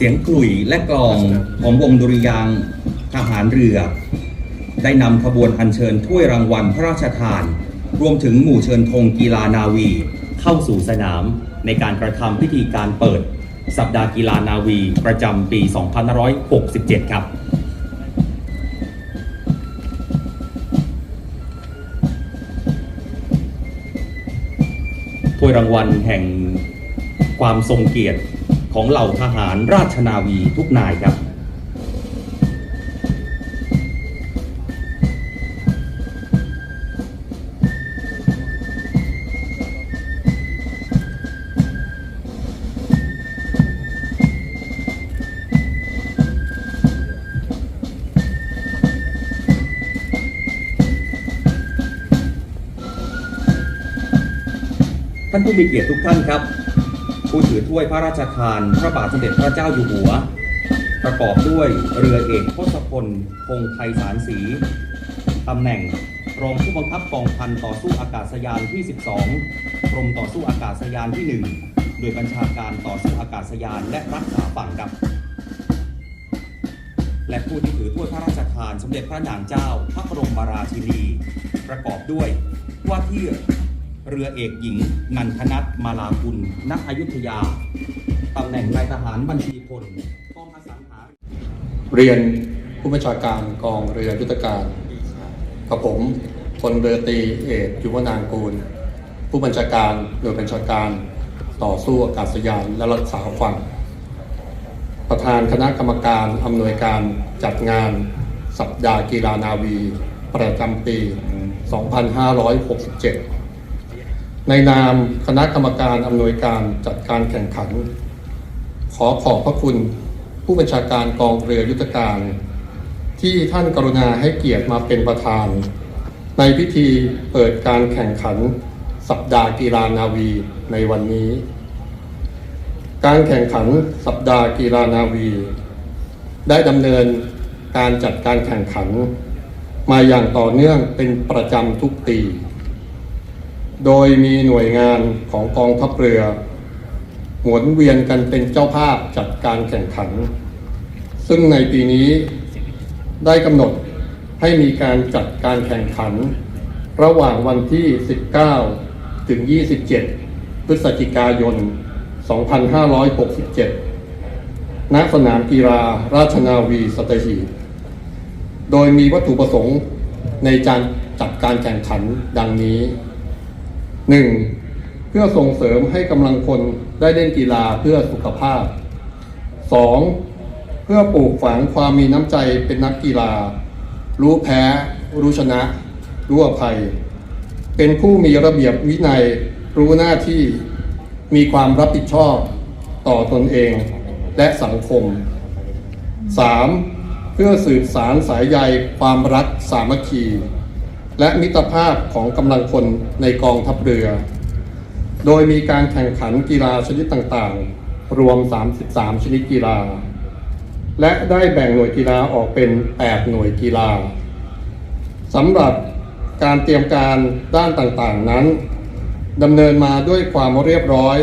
เสียงกลุ่ยและกลองของวงดุริยางทหารเรือ ได้นำขบวนอัญเชิญถ้วยรางวัลพระราชทาน รวมถึงหมู่เชิญธงกีฬานาวี เข้าสู่สนามในการกระทำพิธีการเปิด สัปดาห์กีฬานาวีประจำปี 2567 ครับถ้วยรางวัลแห่งความทรงเกียรติ ของเหล่าทหารราชนาวีทุกนายครับท่านผู้มีเกียรติทุกท่านครับ ผู้ถือถ้วยพระราชทาน พระบาทสมเด็จพระเจ้าอยู่หัว ประกอบด้วยเรือเอกทศพลพงไทยสารศรีตำแหน่งรองผู้บังคับกองพันต่อสู้อากาศยานที่ 12 กรมต่อสู้อากาศยานที่ 1 โดยบัญชาการต่อสู้อากาศยานและรักษาฝั่งครับ และผู้ที่ถือถ้วยพระราชทานสมเด็จพระนางเจ้า พระบรมราชินี ประกอบด้วยว่าที่ เรือเอกหญิง นันทนัทมาลากุลนักอยุธยาตำแหน่งนายทหารบัญชีพลกองอสังหาเรียนผู้บัญชาการกองเรือยุทธการกับผมพลเรือตรีเอกยุวนางกูล ผู้บัญชาการหน่วยบัญชาการต่อสู้อากาศยานและรักษาฝั่ง ประธานคณะกรรมการอำนวยการจัดงานสัปดาห์กีฬานาวี ประจำปี 2567 ในนามคณะกรรมการอำนวยการจัดการแข่งขัน ขอขอบพระคุณผู้บัญชาการกองเรือยุทธการ ที่ท่านกรุณาให้เกียรติมาเป็นประธาน ในพิธีเปิดการแข่งขันสัปดาห์กีฬานาวีในวันนี้ การแข่งขันสัปดาห์กีฬานาวี ได้ดำเนินการจัดการแข่งขัน มาอย่างต่อเนื่องเป็นประจำทุกปี โดยมีหน่วยงานของกองทัพเรือหมุนเวียนกันเป็นเจ้าภาพจัดการแข่งขัน ซึ่งในปีนี้ได้กำหนดให้มีการจัดการแข่งขัน ระหว่างวันที่ 19 ถึง 27 พฤศจิกายน 2567 ณ สนามกีฬาราชนาวีสตหีบโดยมีวัตถุประสงค์ในการจัดการแข่งขันดังนี้ 1. เพื่อส่งเสริมให้กำลังพลได้เล่นกีฬาเพื่อสุขภาพ 2. เพื่อปลูกฝังความมีน้ำใจเป็นนักกีฬา รู้แพ้ รู้ชนะ รู้อภัย เป็นผู้มีระเบียบวินัย รู้หน้าที่ มีความรับผิดชอบต่อตนเองและสังคม 3. เพื่อสืบสารสายใยความรักสามัคคี และมิตรภาพของกำลังพลในกองทัพเรือ โดยมีการแข่งขันกีฬาชนิดต่างๆ รวม 33 ชนิดกีฬา และได้แบ่งหน่วยกีฬาออกเป็น 8 หน่วยกีฬาสำหรับการเตรียมการด้านต่างๆนั้นดำเนินมาด้วยความเรียบร้อย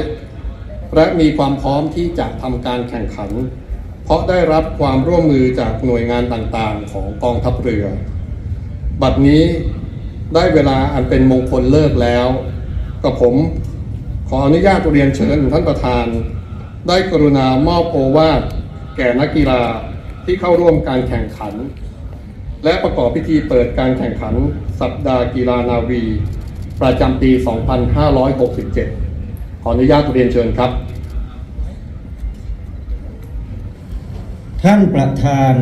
และมีความพร้อมที่จะทำการแข่งขัน เพราะได้รับความร่วมมือจากหน่วยงานต่างๆ ของกองทัพเรือ บัดนี้ ได้เวลาอันเป็นมงคลเลิกแล้วกับผมขออนุญาตเรียนเชิญท่านประธาน ได้กรุณามอบโอวาทแก่นักกีฬาที่เข้าร่วมการแข่งขัน และประกอบพิธีเปิดการแข่งขัน สัปดาห์กีฬานาวี ประจำปี 2567 ขออนุญาตเรียนเชิญครับ ท่านประธาน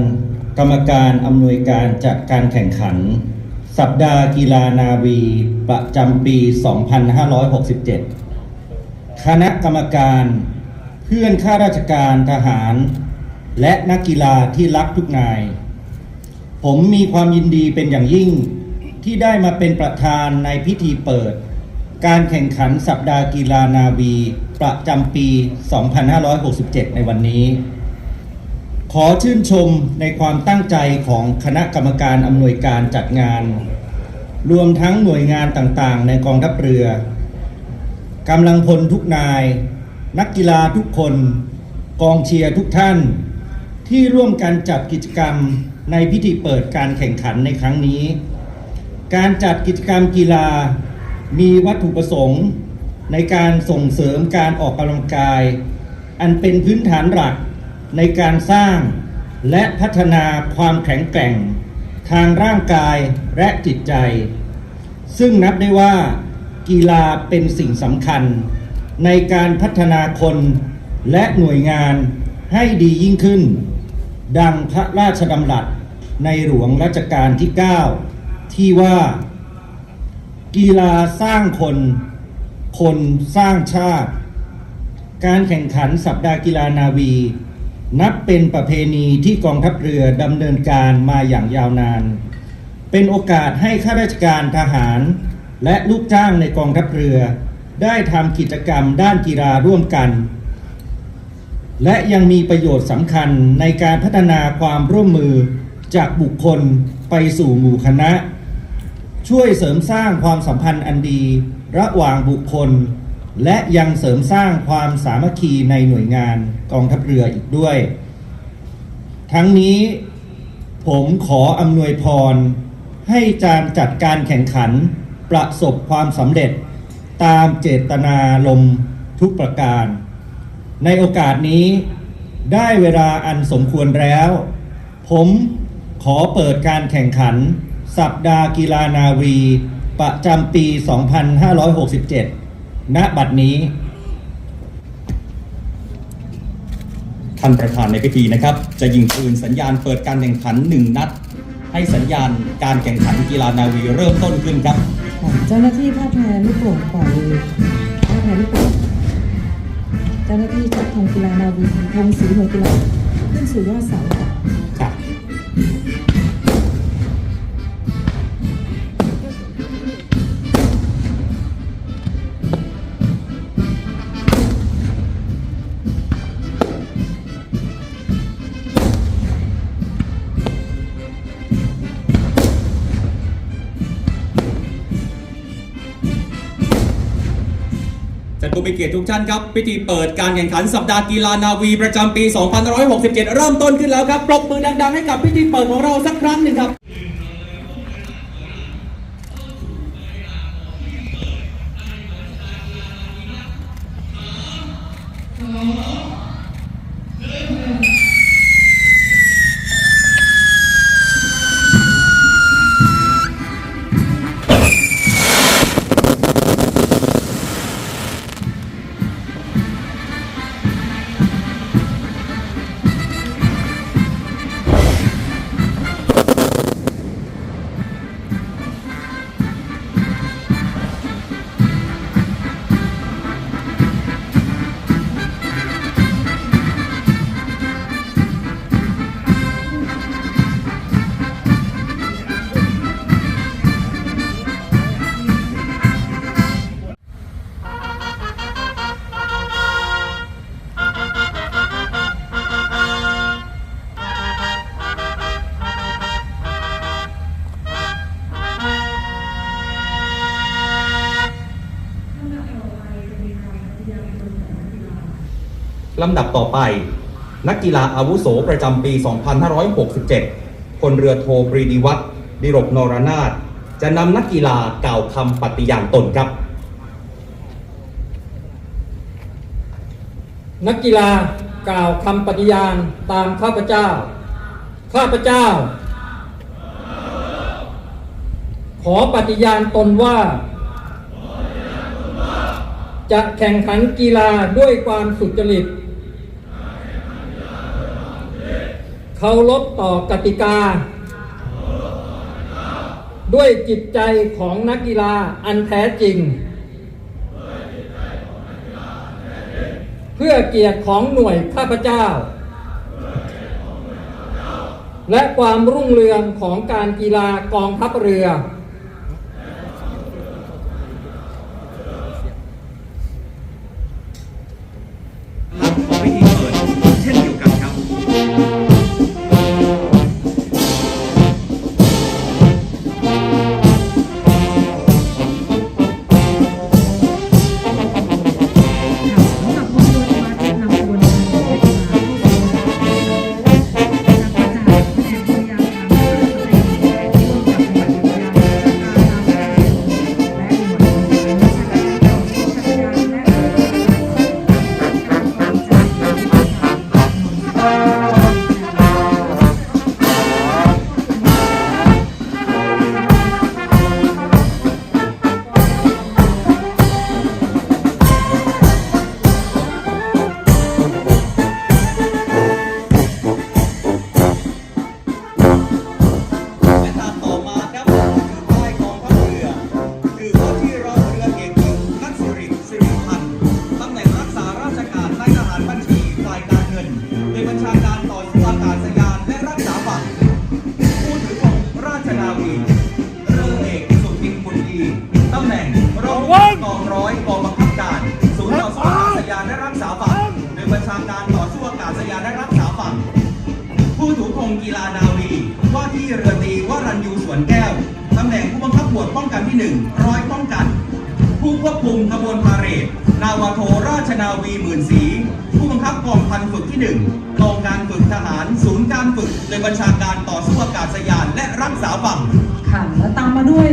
กรรมการอำนวยการจัดการแข่งขัน สัปดาห์กีฬานาวีประจำปี 2567 คณะกรรมการเพื่อนข้าราชการทหาร และนักกีฬาที่รักทุกนาย ผมมีความยินดีเป็นอย่างยิ่งที่ได้มาเป็นประธานในพิธีเปิด การแข่งขันสัปดาห์กีฬานาวีประจำปี 2567 ในวันนี้ ขอชื่นชมในความตั้งใจของคณะกรรมการอำนวยการจัดงาน รวมทั้งหน่วยงานต่างๆ ในกองทัพเรือกำลังพลทุกนาย นักกีฬาทุกคน กองเชียร์ทุกท่าน ที่ร่วมกันจัดกิจกรรมในพิธีเปิดการแข่งขันในครั้งนี้ การจัดกิจกรรมกีฬามีวัตถุประสงค์ ในการส่งเสริมการออกกำลังกาย อันเป็นพื้นฐานหลัก ในการสร้างและพัฒนาความแข็งแกร่ง ทางร่างกายและจิตใจ ซึ่งนับได้ว่ากีฬาเป็นสิ่งสำคัญ ในการพัฒนาคนและหน่วยงานให้ดียิ่งขึ้น ดังพระราชดำรัสในหลวงรัชกาลที่ 9 ที่ว่า กีฬาสร้างคน คนสร้างชาติ การแข่งขันสัปดาห์กีฬานาวี นับเป็นประเพณีที่กองทัพเรือดำเนินการมาอย่างยาวนาน เป็นโอกาสให้ข้าราชการทหาร และลูกจ้างในกองทัพเรือ ได้ทำกิจกรรมด้านกีฬาร่วมกัน และยังมีประโยชน์สำคัญในการพัฒนาความร่วมมือจากบุคคลไปสู่หมู่คณะ ช่วยเสริมสร้างความสัมพันธ์อันดี ระหว่างบุคคล และยังเสริมสร้างความสามัคคีในหน่วยงานกองทัพเรืออีกด้วย ทั้งนี้ผมขออำนวยพร ให้การจัดการแข่งขันประสบความสำเร็จตามเจตนารมณ์ทุกประการ ในโอกาสนี้ได้เวลาอันสมควรแล้ว ผมขอเปิดการแข่งขัน สัปดาห์กีฬานาวี ประจำปี 2567 ณบัดนี้ท่านประธานในพิธีนะครับ จะยิงปืนสัญญาณเปิดการแข่งขันหนึ่งนัด ให้สัญญาณการแข่งขันกีฬานาวีเริ่มต้นขึ้นครับ เจ้าหน้าที่ผ้าแพรลูกโป่งปล่อยเลยผ้าแพรลูกโป่งเจ้าหน้าที่จัดธงกีฬานาวีธงสีหน่วกีฬาขึ้นสู่ยอดเสาค่ะ มีเกียรติทุกท่านครับ พิธีเปิดการแข่งขันสัปดาห์กีฬานาวีประจำปี 2567 เริ่มต้นขึ้นแล้วครับ ปรบมือดังๆ ให้กับพิธีเปิดของเราสักครั้งหนึ่งครับ ลำดับต่อไป นักกีฬาอาวุโสประจำปี 2567พลเรือโทปรีดีวัฒน์ดิรกนรนาถจะนำนักกีฬากล่าวคำปฏิญาณตนครับ นักกีฬากล่าวคำปฏิญาณตามข้าพเจ้า ข้าพเจ้า ขอปฏิญาณตนว่า จะแข่งขันกีฬาด้วยความสุจริต เคารพต่อกติกา ด้วยจิตใจของนักกีฬาอันแท้จริง เพื่อเกียรติของหน่วยข้าพเจ้า และความรุ่งเรืองของการกีฬากองทัพเรือ รือตรีวรัญยูสวนแก้วตำแหน่งผู้บังคับหมวดป้องกันที่ 1 ร้อยป้องกัน ผู้ควบคุมขบวนพาเหรดนาวาโทราชนาวีหมื่นศรีผู้บังคับกองพันฝึกที่1กองการฝึกทหาร ศูนย์การฝึกโดยบัญชาการต่อสู้อากาศยานและรักษาฝั่งค่ะแล้วตามมาด้วย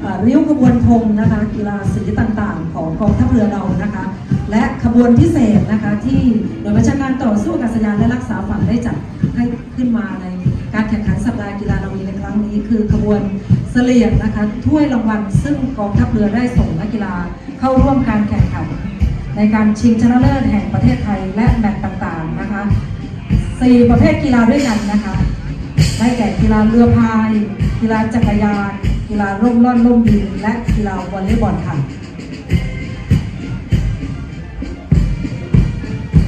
เอ่อริ้วขบวนธงนะคะกีฬาสีต่างๆ ของกองทัพเรือเรานะคะ และขบวนพิเศษนะคะที่หน่วยบัญชาการต่อสู้อากาศยานและรักษาฝั่งได้จัดให้ขึ้นมาใน วนเสลียงนะคะถ้วยรางวัลซึ่งกองทัพเรือได้ส่งนักกีฬาเข้าร่วมการแข่งขัน ในการชิงชนะเลิศแห่งประเทศไทยและแมตช์ต่างๆนะคะสี่ประเภทกีฬาด้วยกันนะคะได้แก่กีฬาเรือพาย กีฬาจักรยาน กีฬาร่มล่อนร่มบิน และกีฬาวอลเลย์บอลค่ะ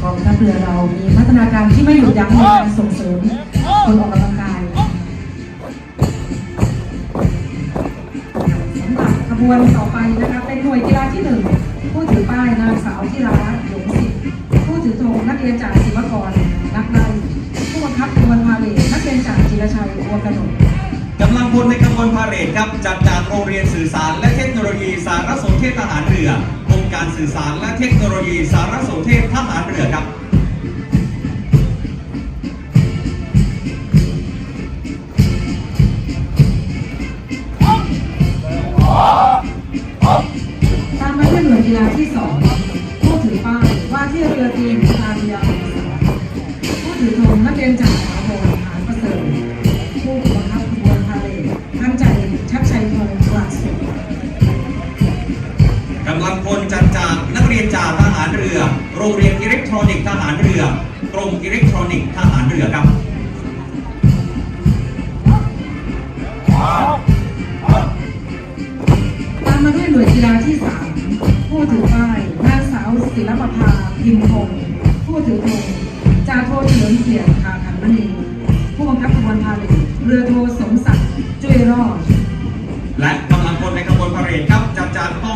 กองทัพเรือเรามีพัฒนาการที่ไม่หยุดยั้งในการส่งเสริมคนออกกำลังกาย บวนต่อไปนะคะเป็นหน่วยกีฬาที่หนึ่งผู้ถือป้ายนางสาวที่รารัตน์หยงสิทธิ์ผู้ถือธงนักเรียนจากศิวกรนักไล่ผู้บังคับขบวนพาเหรดนักเรียนจากจิรชัยบัวกระหนกกำลังพลในขบวนพาเหรดครับจัดจากโรงเรียนสื่อสาร และเทคโนโลยีสารสนเทศทหารเรือองค์การสื่อสารและเทคโนโลยีสารสนเทศทหารเรือครับ กีฬาที่สองผู้ถือป้ายว่าที่เรือตีมทาเรือผู้ถือธงนักเรียนจากมหาวิทยาลัยหารประเสริฐผู้บังคับขบวนพาเหรดทั้งใจชักชัยพงศ์กลาสุดกำลังพลจัดจากนักเรียนจากทหารเรือ โรงเรียนอิเล็กทรอนิกส์ทหารเรือ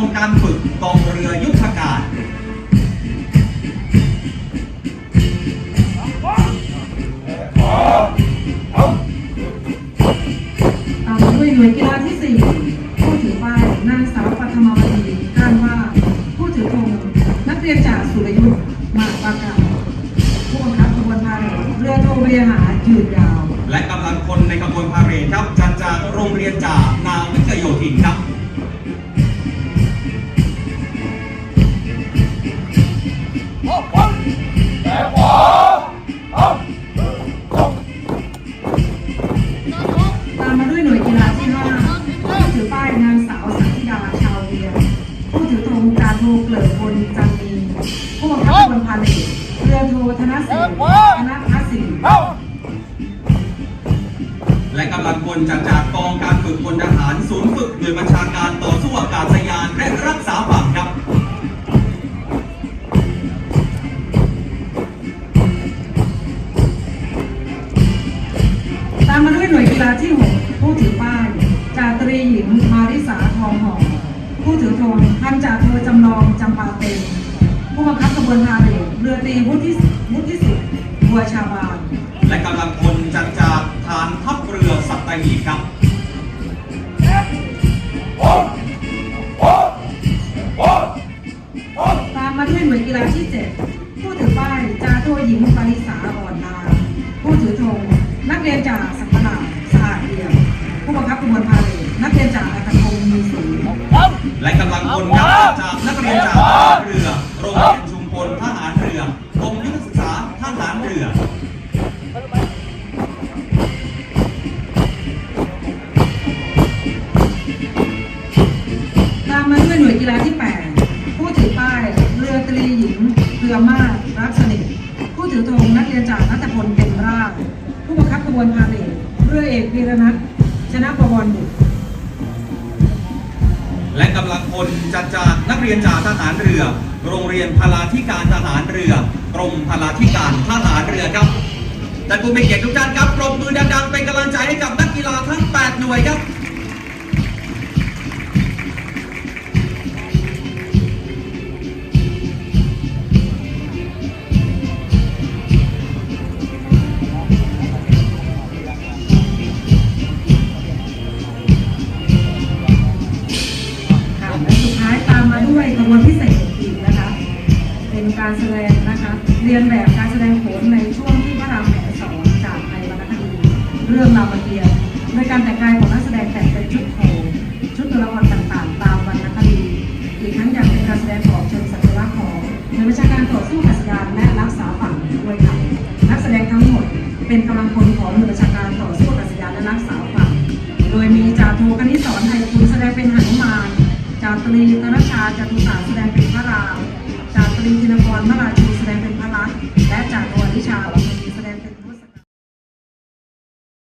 กกองการฝึก มาด้วยหน่วยกีฬาที่6ผู้ถือป้ายจาตรีหญิงมาริสาทองหอมผู้ถือธงพันจ่าโทจำลองจำปาเต็มผู้บังคับขบวนพาเหรดเรือตรีวุฒิวุฒิสิทธิ์บัวชาบานและกำลังพลจากจากฐานทัพเรือสัตหีบครับตามมาด้วยหน่วยกีฬาที่7ผู้ถือป้ายจาโทหญิงปาริสาอ่อนนาผู้ถือธงนักเรียนจ่าสั วนพาเรนักเรียนจ่าอัตพงศ์มีศรีและกำลังพลครับจากนักเรียนจากทหารเรือโรงเรียนชุมพลทหารเรือกรมยุทธศึกษาทหารเรือตามมาด้วยหน่วยกีฬาที่ 8 ผู้ถือป้ายเรือตรีหญิงเรือมาศรักสนิทผู้ถือธงนักเรียนจากนัตพลเต็มราผู้บังคับขบวนพาเหรดเรือเอกวีรนัท ชนะประวรบุตรและกำลังพลจัดจากนักเรียนจากทหารเรือ โรงเรียนพลาธิการทหารเรือกรมพลาธิการทหารเรือครับท่านผู้มีเกียรติทุกท่านครับปรบมือดังๆเป็นกำลังใจให้กับนักกีฬาทั้ง 8 หน่วยครับ การแสดงนะคะ เรียนแบบการแสดงโขนในช่วงที่พระรามแผลสอนจากในวรรณคดีเรื่องราม